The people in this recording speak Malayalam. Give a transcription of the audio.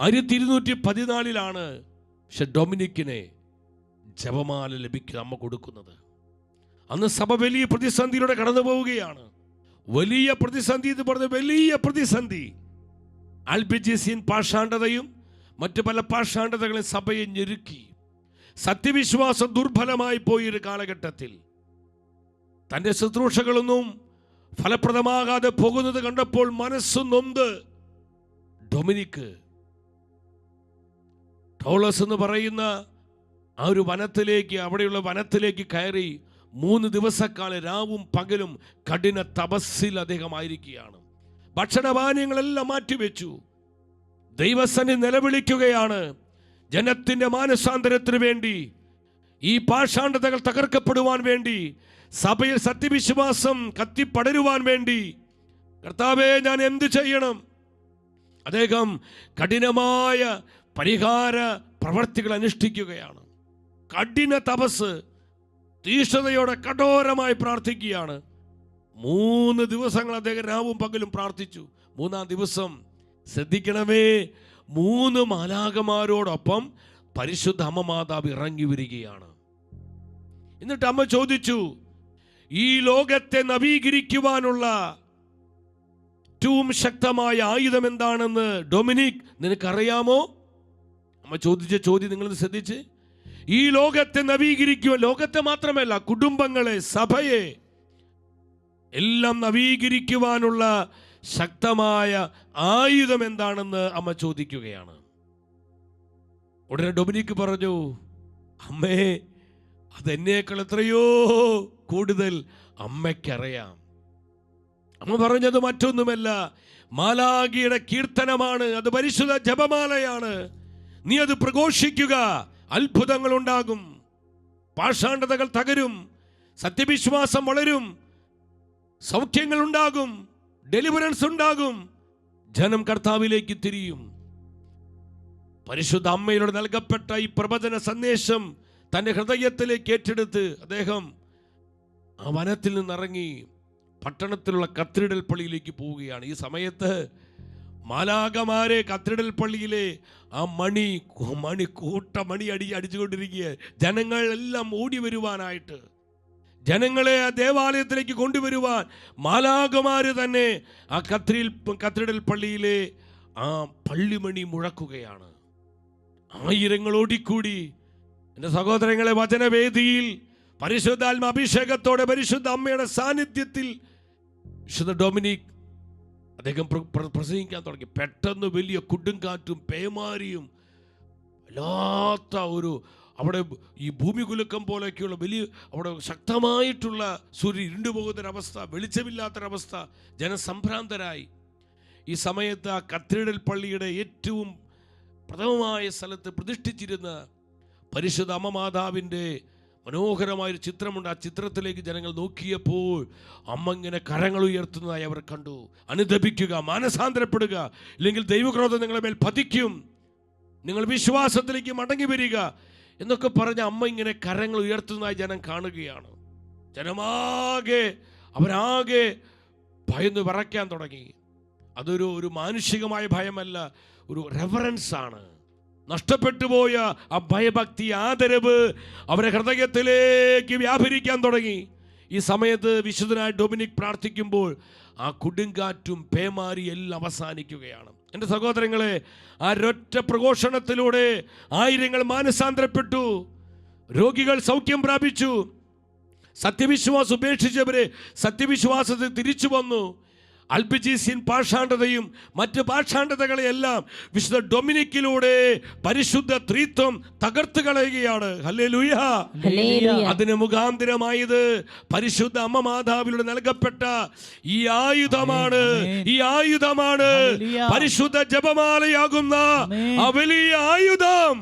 ആയിരത്തി ഇരുന്നൂറ്റി പതിനാലിലാണ് പക്ഷെ ഡൊമിനിക്കിനെ ജപമാല ലഭിക്കുക അമ്മ കൊടുക്കുന്നത്. അന്ന് സഭ വലിയ പ്രതിസന്ധിയിലൂടെ കടന്നു പോവുകയാണ്. വലിയ പ്രതിസന്ധി എന്ന് പറഞ്ഞ വലിയ പ്രതിസന്ധി. ആൽബിജീസിയൻ പാഷാണ്ഡതയും മറ്റു പല പാഷാണ്ഡതകളും സഭയെ ഞെരുക്കി. സത്യവിശ്വാസം ദുർബലമായി പോയൊരു കാലഘട്ടത്തിൽ. തന്റെ ശുശ്രൂഷകളൊന്നും ഫലപ്രദമാകാതെ പോകുന്നത് കണ്ടപ്പോൾ മനസ്സ് നൊന്ത്. ഡൊമിനിക്ക് ടോളസ് എന്ന് പറയുന്ന ആ ഒരു വനത്തിലേക്ക് അവിടെയുള്ള വനത്തിലേക്ക് കയറി മൂന്ന് ദിവസക്കാലം രാവും പകലും കഠിന തപസ്സിൽ അദ്ദേഹം ആയിരിക്കുകയാണ് ഭക്ഷണപാനീയങ്ങളെല്ലാം മാറ്റിവെച്ചു. ദൈവസന്നി നിലവിളിക്കുകയാണ്. ജനത്തിന്റെ മാനസാന്തരത്തിന് വേണ്ടി ഈ പാഷാണ്ഡതകൾ തകർക്കപ്പെടുവാൻ വേണ്ടി സഭയിൽ സത്യവിശ്വാസം കത്തിപ്പടരുവാൻ വേണ്ടി. കർത്താവെ ഞാൻ എന്ത് ചെയ്യണം? അദ്ദേഹം കഠിനമായ പരിഹാര പ്രവർത്തികൾ അനുഷ്ഠിക്കുകയാണ്. കഠിന തപസ് തീഷ്ണതയോടെ കഠോരമായി പ്രാർത്ഥിക്കുകയാണ്. മൂന്ന് ദിവസങ്ങൾ അദ്ദേഹം രാവും പകലും പ്രാർത്ഥിച്ചു. മൂന്നാം ദിവസം ശ്രദ്ധിക്കണമേ മൂന്ന് മാലാകമാരോടൊപ്പം പരിശുദ്ധ അമ്മ മാതാവ് ഇറങ്ങി വരികയാണ്. എന്നിട്ട് അമ്മ ചോദിച്ചു ഈ ലോകത്തെ നവീകരിക്കുവാനുള്ള ഏറ്റവും ശക്തമായ ആയുധം എന്താണെന്ന് ഡൊമിനിക് നിനക്കറിയാമോ? അമ്മ ചോദിച്ച ചോദ്യം നിങ്ങൾ ശ്രദ്ധിച്ച്. ഈ ലോകത്തെ നവീകരിക്കുക ലോകത്തെ മാത്രമല്ല കുടുംബങ്ങളെ സഭയെ എല്ലാം നവീകരിക്കുവാനുള്ള ശക്തമായ ആയുധം എന്താണെന്ന് അമ്മ ചോദിക്കുകയാണ്. ഉടനെ ഡൊമിനിക്ക് പറഞ്ഞു അമ്മേ അതെന്നേക്കാൾ എത്രയോ കൂടുതൽ അമ്മയ്ക്കറിയാം. അമ്മ പറഞ്ഞത് മറ്റൊന്നുമല്ല മാലാഗിയുടെ കീർത്തനമാണ് അത് പരിശുദ്ധ ജപമാലയാണ്. നീ അത് പ്രഘോഷിക്കുക. അത്ഭുതങ്ങൾ ഉണ്ടാകും പാഷാണ്ഡതകൾ തകരും. സത്യവിശ്വാസം വളരും. സൗഖ്യങ്ങൾ ഉണ്ടാകും ഡെലിവറൻസ് ഉണ്ടാകും. ജനം കർത്താവിലേക്ക് തിരിയും. പരിശുദ്ധ അമ്മയിലൂടെ നൽകപ്പെട്ട ഈ പ്രവചന സന്ദേശം തന്റെ ഹൃദയത്തിലേക്ക് ഏറ്റെടുത്ത് അദ്ദേഹം ആ വനത്തിൽ നിന്നിറങ്ങി പട്ടണത്തിലുള്ള കത്തിരിടൽ പള്ളിയിലേക്ക് പോവുകയാണ്. ഈ സമയത്ത് മാലാകമാരെ കത്തിടൽ പള്ളിയിലെ ആ മണി മണി കൂട്ട മണി അടി അടിച്ചുകൊണ്ടിരിക്കുക ജനങ്ങൾ എല്ലാം ഓടി വരുവാനായിട്ട്. ജനങ്ങളെ ആ ദേവാലയത്തിലേക്ക് കൊണ്ടുവരുവാൻ മാലാകമാര് തന്നെ ആ കത്രിയിൽ കത്തിടൽ പള്ളിയിലെ ആ പള്ളിമണി മുഴക്കുകയാണ്. ആയിരങ്ങൾ ഓടിക്കൂടി. എന്റെ സഹോദരങ്ങളെ വചനവേദിയിൽ പരിശുദ്ധാത്മ അഭിഷേകത്തോടെ പരിശുദ്ധ അമ്മയുടെ സാന്നിധ്യത്തിൽ വിശുദ്ധ ഡൊമിനിക് അദ്ദേഹം പ്ര- പ്ര- പ്രസംഗിക്കാൻ തുടങ്ങി. പെട്ടെന്ന് വലിയ കൊടുങ്കാറ്റും പേമാരിയും വല്ലാത്ത ഒരു അവിടെ ഈ ഭൂമി കുലുക്കം പോലെയൊക്കെയുള്ള വലിയ അവിടെ ശക്തമായിട്ടുള്ള സൂര്യൻ ഇരുണ്ടുപോകുന്നൊരവസ്ഥ വെളിച്ചമില്ലാത്തൊരവസ്ഥ ജനസംഭ്രാന്തരായി. ഈ സമയത്ത് ആ കത്തീഡ്രൽ പള്ളിയുടെ ഏറ്റവും പ്രഥമമായ സ്ഥലത്ത് പ്രതിഷ്ഠിച്ചിരുന്ന പരിശുദ്ധ അമ്മ മാതാവിന്റെ മനോഹരമായൊരു ചിത്രമുണ്ട്. ആ ചിത്രത്തിലേക്ക് ജനങ്ങൾ നോക്കിയപ്പോൾ അമ്മ ഇങ്ങനെ കരങ്ങൾ ഉയർത്തുന്നതായി അവർ കണ്ടു. അനുദപിക്കുക മാനസാന്തരപ്പെടുക ഇല്ലെങ്കിൽ ദൈവക്രോധം നിങ്ങളെ മേൽ പതിക്കും. നിങ്ങൾ വിശ്വാസത്തിലേക്ക് മടങ്ങി വരിക എന്നൊക്കെ പറഞ്ഞ അമ്മ ഇങ്ങനെ കരങ്ങൾ ഉയർത്തുന്നതായി ജനം കാണുകയാണ്. ജനമാകെ അവരാകെ ഭയന്ന് വിറയ്ക്കാൻ തുടങ്ങി. അതൊരു ഒരു മാനുഷികമായ ഭയമല്ല ഒരു റെഫറൻസ് ആണ്. നഷ്ടപ്പെട്ടു പോയ ആ ഭയഭക്തി ആദരവ് അവരെ ഹൃദയത്തിലേക്ക് വ്യാപരിക്കാൻ തുടങ്ങി. ഈ സമയത്ത് വിശുദ്ധനായ ഡൊമിനിക് പ്രാർത്ഥിക്കുമ്പോൾ ആ കൊടുങ്കാറ്റും പേമാരി എല്ലാം അവസാനിക്കുകയാണ്. എന്റെ സഹോദരങ്ങളെ ആ രൊറ്റ പ്രഘോഷണത്തിലൂടെ ആയിരങ്ങൾ മാനസാന്തരപ്പെട്ടു. രോഗികൾ സൗഖ്യം പ്രാപിച്ചു. സത്യവിശ്വാസം ഉപേക്ഷിച്ചവരെ സത്യവിശ്വാസത്തിൽ തിരിച്ചു വന്നു. അൽബിജീസിയൻ പാഷാണ്ഡതയും മറ്റ് പാഷാണ്ഡതകളെയെല്ലാം വിശുദ്ധ ഡൊമിനിക്കിലൂടെ പരിശുദ്ധ ത്രീത്വം തകർത്ത് കളയുകയാണ്. അതിന് മുഖാന്തിരമായത് പരിശുദ്ധ അമ്മ മാതാവിലൂടെ നൽകപ്പെട്ട ഈ ആയുധമാണ്. ഈ ആയുധമാണ് പരിശുദ്ധ ജപമാലയാകുന്ന. ആ വലിയ ആയുധം.